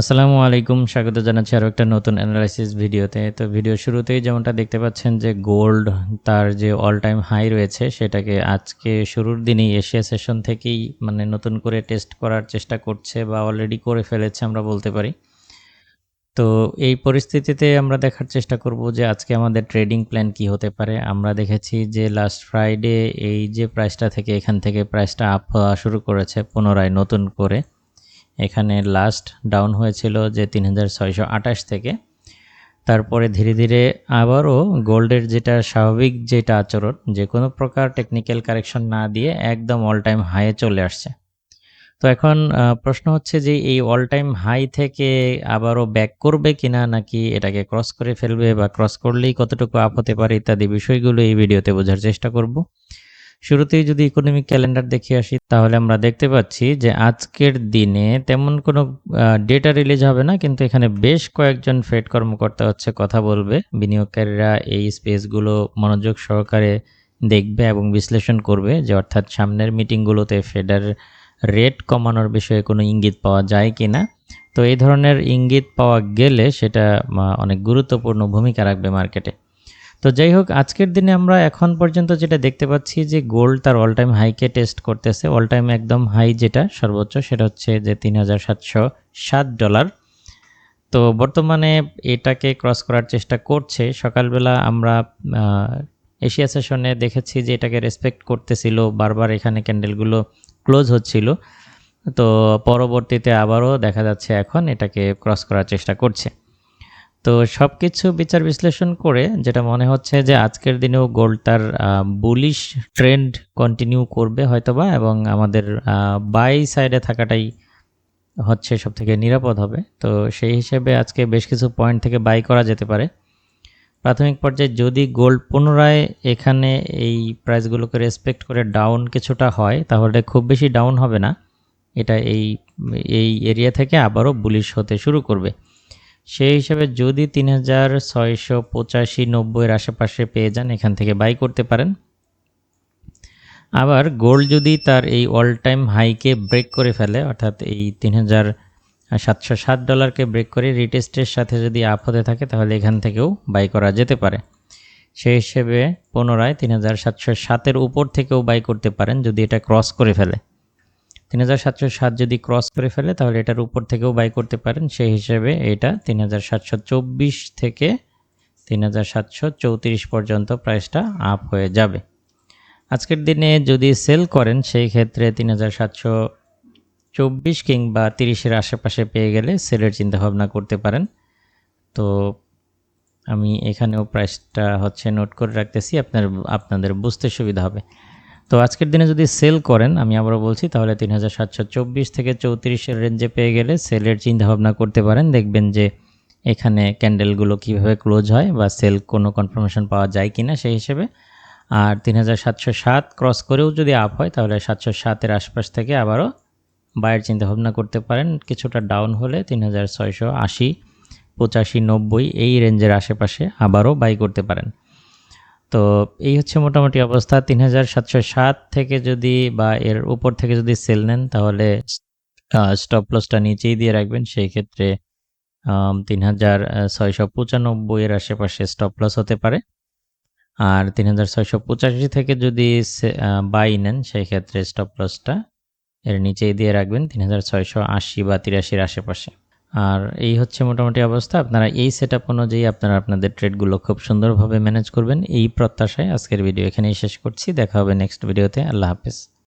আসসালামু আলাইকুম, স্বাগত জানাচ্ছি আরও একটা নতুন অ্যানালাইসিস ভিডিওতে। তো ভিডিও শুরুতেই যেমনটা দেখতে পাচ্ছেন যে গোল্ড তার যে অল টাইম হাই রয়েছে, সেটাকে আজকে শুরুর দিনেই এশিয়া সেশন থেকেই মানে নতুন করে টেস্ট করার চেষ্টা করছে বা অলরেডি করে ফেলেছে আমরা বলতে পারি। তো এই পরিস্থিতিতে আমরা দেখার চেষ্টা করব যে আজকে আমাদের ট্রেডিং প্ল্যান কি হতে পারে। আমরা দেখেছি যে লাস্ট ফ্রাইডে এই যে প্রাইসটা থেকে এখান থেকে প্রাইসটা আপ হওয়া শুরু করেছে পুনরায় নতুন করে। এখানে লাস্ট ডাউন হয়েছিল যে তিন হাজার ছয়শো আঠাশ থেকে। তারপরে ধীরে ধীরে আবারও গোল্ডের যেটা স্বাভাবিক যেটা আচরণ, যে কোনো প্রকার টেকনিক্যাল কারেকশন না দিয়ে একদম অল টাইম হাইয়ে চলে আসছে। তো এখন প্রশ্ন হচ্ছে যে এই অল টাইম হাই থেকে আবারও ব্যাক করবে কিনা নাকি এটাকে ক্রস করে ফেলবে বা ক্রস করলেই কতটুকু আপ হতে পারে ইত্যাদি বিষয়গুলো এই ভিডিওতে বোঝার চেষ্টা করব। শুরুতেই যদি ইকোনমিক ক্যালেন্ডার দেখে আসি, তাহলে আমরা দেখতে পাচ্ছি যে আজকের দিনে তেমন কোনো ডেটা রিলিজ হবে না, কিন্তু এখানে বেশ কয়েকজন ফেড কর্মকর্তা হচ্ছে কথা বলবে। বিনিয়োগকারীরা এই স্পেসগুলো মনোযোগ সহকারে দেখবে এবং বিশ্লেষণ করবে যে অর্থাৎ সামনের মিটিংগুলোতে ফেডার রেট কমানোর বিষয়ে কোনো ইঙ্গিত পাওয়া যায় কি না তো এই ধরনের ইঙ্গিত পাওয়া গেলে সেটা অনেক গুরুত্বপূর্ণ ভূমিকা রাখবে মার্কেটে তো যাই হোক, আজকের দিনে আমরা এখন পর্যন্ত যেটা দেখতে পাচ্ছি যে গোল্ড তার অল টাইম হাইকে টেস্ট করতেছে। অল টাইম একদম হাই যেটা, সর্বোচ্চ, সেটা হচ্ছে যে তিন হাজার সাতশো সাত ডলার তো বর্তমানে এটাকে ক্রস করার চেষ্টা করছে। সকালবেলা আমরা এশিয়া সেশনে দেখেছি যে এটাকে রেসপেক্ট করতেছিল, বারবার এখানে ক্যান্ডেলগুলো ক্লোজ হচ্ছিল। তো পরবর্তীতে আবারও দেখা যাচ্ছে এখন এটাকে ক্রস করার চেষ্টা করছে। তো সব কিছু বিচার বিশ্লেষণ করে যেটা মনে হচ্ছে যে আজকের দিনেও গোল্ড তার বুলিশ ট্রেন্ড কন্টিনিউ করবে হয়তোবা এবং আমাদের বাই সাইডে থাকাটাই হচ্ছে সব থেকে নিরাপদ হবে। তো সেই হিসেবে আজকে বেশ কিছু পয়েন্ট থেকে বাই করা যেতে পারে। প্রাথমিক পর্যায়ে যদি গোল্ড পুনরায় এখানে এই প্রাইসগুলোকে রেসপেক্ট করে ডাউন কিছুটা হয়, তাহলে খুব বেশি ডাউন হবে না। এটা এই এই এরিয়া থেকে আবারও বুলিশ হতে শুরু করবে। সেই হিসাবে যদি তিন হাজার ছয়শো পঁচাশি নব্বইয়ের আশেপাশে পেয়ে যান, এখান থেকে বাই করতে পারেন। আবার গোল্ড যদি তার এই অল টাইম হাইকে ব্রেক করে ফেলে, অর্থাৎ এই তিন হাজার সাতশো সাত ডলারকে ব্রেক করে রিটেস্টের সাথে যদি আপ হতে থাকে, তাহলে এখান থেকেও বাই করা যেতে পারে। সেই হিসেবে পুনরায় তিন হাজার সাতশো সাতের উপর থেকেও বাই করতে পারেন, যদি এটা ক্রস করে ফেলে। তিন হাজার সাতশো সাত যদি ক্রস করে ফেলে, তাহলে এটার উপর থেকেও বাই করতে পারেন। সেই হিসেবে এটা তিন হাজার সাতশো চব্বিশ থেকে তিন হাজার সাতশো চৌত্রিশ পর্যন্ত প্রাইসটা আপ হয়ে যাবে। আজকের দিনে যদি সেল করেন, সেই ক্ষেত্রে তিন হাজার সাতশো চব্বিশ কিংবা তিরিশের আশেপাশে পেয়ে গেলে সেলের চিন্তাভাবনা করতে পারেন। তো আমি এখানেও প্রাইসটা হচ্ছে নোট করে রাখতেছি, আপনার, আপনাদের বুঝতে সুবিধা হবে। তো আজকের দিনে যদি সেল করেন, আমি আবারও বলছি, তাহলে তিন হাজার সাতশো চব্বিশ থেকে চৌত্রিশের রেঞ্জে পেয়ে গেলে সেলের চিন্তাভাবনা করতে পারেন। দেখবেন যে এখানে ক্যান্ডেলগুলো কীভাবে ক্লোজ হয় বা সেল কোনো কনফার্মেশন পাওয়া যায় কি না সেই হিসেবে। আর তিন হাজার সাতশো সাত ক্রস করেও যদি আপ হয়, তাহলে সাতশো সাতের আশপাশ থেকে আবারও বায়ের চিন্তাভাবনা করতে পারেন। কিছুটা ডাউন হলে তিন হাজার ছয়শো আশি, পঁচাশি নব্বই এই রেঞ্জের আশেপাশে আবারও বাই করতে পারেন। তো এই হচ্ছে মোটামুটি অবস্থা। তিন হাজার সাতশো সাত থেকে যদি বা এর উপর থেকে যদি সেল নেন, তাহলে স্টপ লসটা নিচেই দিয়ে রাখবেন। সেই ক্ষেত্রে তিন হাজার ছয়শো পঁচানব্বই এর আশেপাশে স্টপ লস হতে পারে। আর তিন হাজার ছয়শো পঁচাশি থেকে যদি বাই নেন, সেই ক্ষেত্রে স্টপ লসটা এর নিচেই দিয়ে রাখবেন, তিন হাজার ছয়শো আশি বা তিরাশির আশেপাশে। আর এই হচ্ছে মোটামুটি অবস্থা। আপনারা এই সেট আপ অনুযায়ী আপনারা আপনাদের ট্রেডগুলো খুব সুন্দরভাবে ম্যানেজ করবেন। এই প্রত্যাশায় আজকের ভিডিও এখানেই শেষ করছি। দেখা হবে নেক্সট ভিডিওতে আল্লাহ হাফেজ।